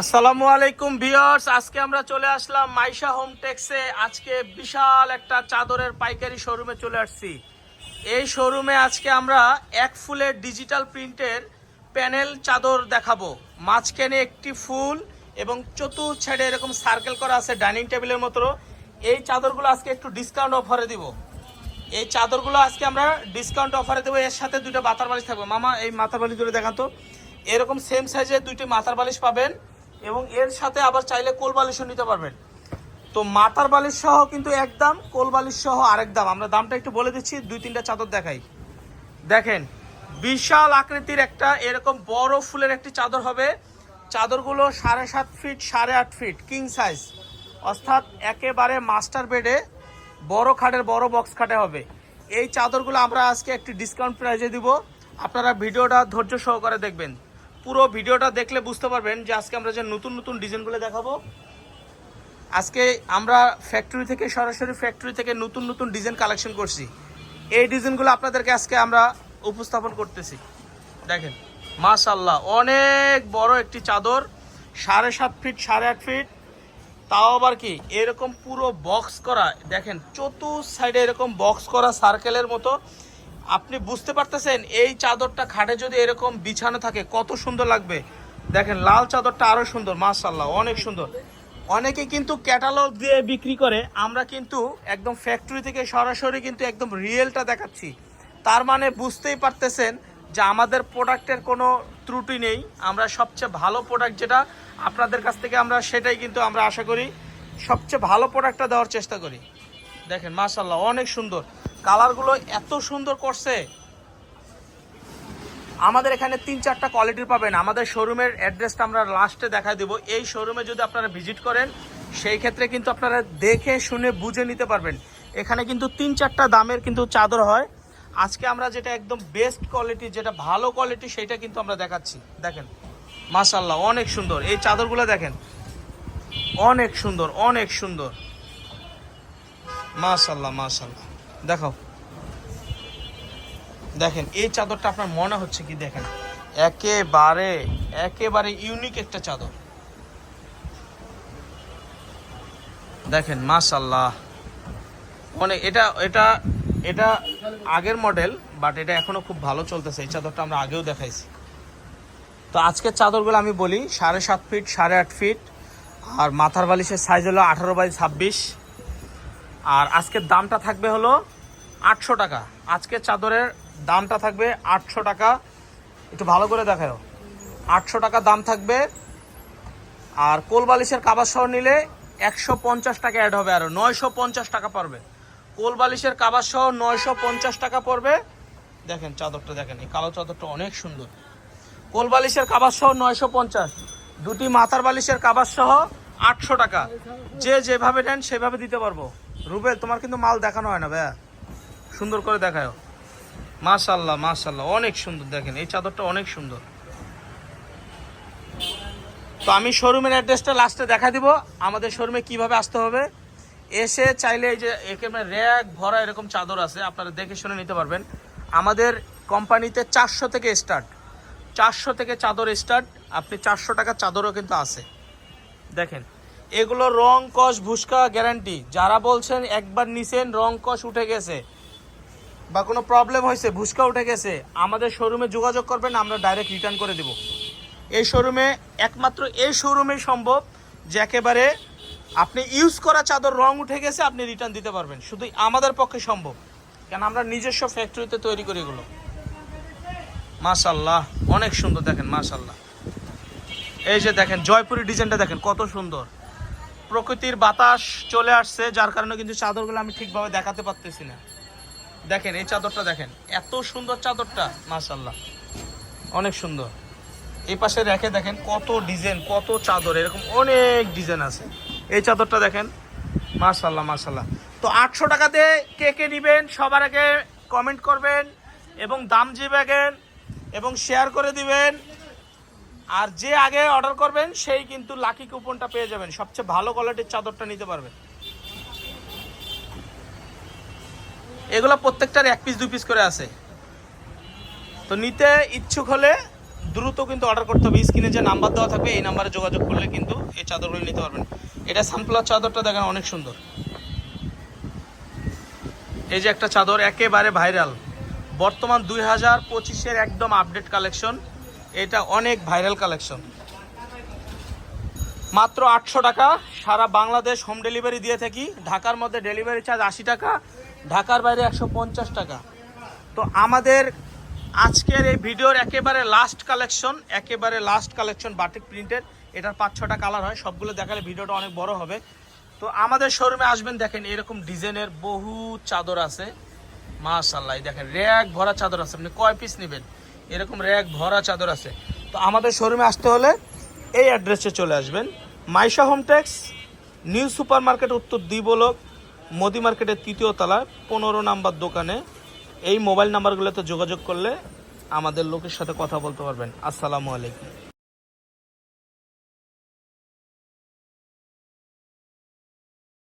আসসালামু আলাইকুম ভিউয়ার্স, আজকে আমরা চলে আসলাম মাইশা হোম টেক্সে। আজকে বিশাল একটা চাদরের পাইকারি শোরুমে চলে আসছি। এই শোরুমে আজকে আমরা এক ফুলের ডিজিটাল প্রিন্টের প্যানেল চাদর দেখাবো। মাঝখানে একটি ফুল এবং চতুর্থ সাইডে এরকম সার্কেল করা আছে ডাইনিং টেবিলের মতো। এই চাদরগুলো আজকে একটু ডিসকাউন্ট অফারে দিব। এই চাদরগুলো আজকে আমরা ডিসকাউন্ট অফারে দেবো। এর সাথে দুটো মাথার বালিশ থাকবে। মামা, এই মাথার বালিশ দুটো দেখান তো। এরকম সেম সাইজের দুইটি মাথার বালিশ পাবেন। এবং এর সাথে আবার চাইলে কোল বালিশও নিতে পারবেন। তো মাথার বালিশ সহ কিন্তু এক দাম, কোল বালিশ সহ আরেক দাম। আমরা দামটা একটু বলে দিচ্ছি, দুই তিনটা চাদর দেখাই। দেখেন, বিশাল আকৃতির একটা এরকম বড় ফুলের একটি চাদর হবে। চাদরগুলো সাড়ে সাত ফিট, সাড়ে আট ফিট, কিং সাইজ। অর্থাৎ একেবারে মাস্টার বেডে বড় খাটের, বড় বক্স খাটে হবে। এই চাদরগুলো আমরা আজকে একটি ডিসকাউন্ট প্রাইজে দিব। আপনারা ভিডিওটা ধৈর্য সহকারে দেখবেন। পুরো ভিডিওটা দেখলে বুঝতে পারবেন যে আজকে আমরা যে নতুন নতুন ডিজাইনগুলো দেখাবো। আজকে আমরা ফ্যাক্টরি থেকে, সরাসরি ফ্যাক্টরি থেকে নতুন নতুন ডিজাইন কালেকশন করছি। এই ডিজাইনগুলো আপনাদেরকে আজকে আমরা উপস্থাপন করতেছি। দেখেন মাশাল্লাহ অনেক বড় একটি চাদর, সাড়ে সাত ফিট সাড়ে আট ফিট তাও আবার কি, এরকম পুরো বক্স করা, দেখেন, চতুর সাইডে এরকম বক্স করা সার্কেলের মতো। আপনি বুঝতে পারতেছেন, এই চাদরটা খাটে যদি এরকম বিছানো থাকে, কত সুন্দর লাগবে? দেখেন, লাল চাদরটা আরও সুন্দর মাশাল্লাহ অনেক সুন্দর। অনেকে কিন্তু ক্যাটালগ দিয়ে বিক্রি করে, আমরা কিন্তু একদম ফ্যাক্টরি থেকে সরাসরি কিন্তু একদম রিয়েলটা দেখাচ্ছি। তার মানে বুঝতেই পারতেছেন যে আমাদের প্রোডাক্টের কোনো ত্রুটি নেই। আমরা সবচেয়ে ভালো প্রোডাক্ট যেটা আপনাদের কাছ থেকে আমরা, সেটাই কিন্তু আমরা আশা করি, সবচেয়ে ভালো প্রোডাক্টটা দেওয়ার চেষ্টা করি। দেখেন মাশাল্লাহ অনেক সুন্দর। কালারগুলো এত সুন্দর করছে। আমাদের এখানে তিন চারটা কোয়ালিটির পাবেন। আমাদের শোরুমের অ্যাড্রেসটা আমরা লাস্টে দেখাই দেবো। এই শোরুমে যদি আপনারা ভিজিট করেন, সেই ক্ষেত্রে কিন্তু আপনারা দেখে, শুনে, বুঝে নিতে পারবেন। এখানে কিন্তু তিন চারটা দামের কিন্তু চাদর হয়। আজকে আমরা যেটা একদম বেস্ট কোয়ালিটি যেটা ভালো কোয়ালিটি সেটা কিন্তু আমরা দেখাচ্ছি। দেখেন মাশাল্লাহ অনেক সুন্দর। এই চাদরগুলো দেখেন, অনেক সুন্দর অনেক সুন্দর। মাশাল্লাহ মাশাল্লাহ দেখাও। দেখেন, এই চাদরটা আপনার মনে হচ্ছে কি দেখেন? একেবারে একেবারে ইউনিক একটা চাদর। দেখেন মাশাল্লাহ মানে এটা এটা এটা আগের মডেল বাট এটা এখনও খুব ভালো চলতেছে। এই চাদরটা আমরা আগেও দেখাইছি। তো আজকের চাদরগুলো আমি বলি, সাড়ে সাত ফিট সাড়ে আট ফিট আর মাথার বালিশের সাইজ হলো আঠারো বাই ছাব্বিশ। আর আজকের দামটা থাকবে হলো আটশো টাকা। আজকের চাদরের দামটা থাকবে আটশো টাকা। একটু ভালো করে দেখাও আটশো টাকা দাম থাকবে। আর কোল বালিশের কাবার সহ নিলে একশো পঞ্চাশ টাকা অ্যাড হবে আরও নয়শো পঞ্চাশ টাকা পড়বে। কোল বালিশের কাবার সহ নয়শো পঞ্চাশ টাকা পড়বে। দেখেন চাদরটা, দেখেন, এই কালো চাদরটা অনেক সুন্দর। কোল বালিশের কাবার সহ নয়শো পঞ্চাশ। দুটি মাথার বালিশের কাবার সহ আটশো টাকা। যে যেভাবে নেন সেভাবে দিতে পারব। রুবেল, তোমার কিন্তু মাল দেখানো হয় না ভাইয়া। সুন্দর করে দেখায় মাশাল্লাহ মাশাল্লাহ অনেক সুন্দর দেখেন, এই চাদরটা অনেক সুন্দর। তো আমি শোরুমের অ্যাড্রেসটা লাস্টে দেখা দিব, আমাদের শোরুমে কীভাবে আসতে হবে। এসে চাইলে এই যে একেবারে র্যাক ভরা এরকম চাদর আছে, আপনারা দেখে শুনে নিতে পারবেন। আমাদের কোম্পানিতে চারশো থেকে স্টার্ট চারশো থেকে চাদর স্টার্ট আপনি চারশো টাকার চাদরও কিন্তু আছে। দেখেন, এগুলো রং কস ভুসকা গ্যারান্টি যারা বলছেন একবার নিছেন, রং কস উঠে গেছে। বা কোনো প্রবলেম হয়েছে, ভুসকা উঠে গেছে, আমাদের শোরুমে যোগাযোগ করবেন, আমরা ডাইরেক্ট রিটার্ন করে দেব। এই শোরুমে একমাত্র এই শোরুমেই সম্ভব যে একেবারে আপনি ইউজ করা চাদর রং উঠে গেছে, আপনি রিটার্ন দিতে পারবেন। শুধু আমাদের পক্ষে সম্ভব, কেন আমরা নিজস্ব ফ্যাক্টরিতে তৈরি করি এগুলো। মাশাল্লাহ অনেক সুন্দর দেখেন মাশাল্লাহ এই যে দেখেন, জয়পুরি ডিজাইনটা দেখেন, কত সুন্দর। প্রকৃতির বাতাস চলে আসছে, যার কারণে কিন্তু চাদরগুলো আমি ঠিকভাবে দেখাতে পারতেছি না। দেখেন, এই চাদরটা দেখেন, এত সুন্দর চাদরটা মাশাল্লাহ অনেক সুন্দর। এই পাশে রেখে দেখেন কত ডিজাইন, কত চাদর, এরকম অনেক ডিজাইন আছে। এই চাদরটা দেখেন মাশাল্লাহ মাশাল্লাহ তো আটশো টাকাতে কে কে নেবেন, সবার আগে কমেন্ট করবেন এবং দাম জিবেন এবং শেয়ার করে দিবেন। আর যে আগে অর্ডার করবেন, সেই কিন্তু লাকি কুপনটা পেয়ে যাবেন। সবচেয়ে ভালো কোয়ালিটির চাদরটা নিতে পারবেন। এগুলো প্রত্যেকটার এক পিস দু পিস করে আছে। তো নিতে ইচ্ছুক হলে দ্রুত কিন্তু অর্ডার করতে হবে। স্ক্রিনে যে নাম্বার দেওয়া থাকবে, এই নাম্বারে যোগাযোগ করলে কিন্তু এই চাদরগুলো নিতে পারবেন। এটা সানপ্লাস চাদরটা দেখেন অনেক সুন্দর। এই যে একটা চাদর একেবারে ভাইরাল বর্তমান দুই হাজার পঁচিশের একদম আপডেট কালেকশন এটা অনেক ভাইরাল কালেকশন মাত্র আটশো টাকা। সারা বাংলাদেশ হোম ডেলিভারি দিয়ে থাকি। ঢাকার মধ্যে ডেলিভারি চার্জ আশি টাকা। ঢাকার বাইরে একশো পঞ্চাশ টাকা। তো আমাদের আজকের এই ভিডিওর একেবারে লাস্ট কালেকশন একেবারে লাস্ট কালেকশন বাটিক প্রিন্টের এটার পাঁচ ছটা কালার হয়, সবগুলো দেখালে ভিডিওটা অনেক বড় হবে। তো আমাদের শোরুমে আসবেন, দেখেন এরকম ডিজাইনের বহু চাদর আছে। মাশাল্লাহ দেখেন, র্যাক ভরা চাদর আছে। আপনি কয় পিস নেবেন? এরকম র্যাক ভরা চাদর আছে। তো আমাদের শোরুমে আসতে হলে এই অ্যাড্রেসে চলে আসবেন। Maisha Hometex new super market উত্তর দ্বিবলক মোদি মার্কেটের তৃতীয় তলায় পনেরো নাম্বার দোকানে এই মোবাইল নাম্বারগুলোতে যোগাযোগ করলে আমাদের লোকের সাথে কথা বলতে পারবেন। আসসালামু আলাইকুম।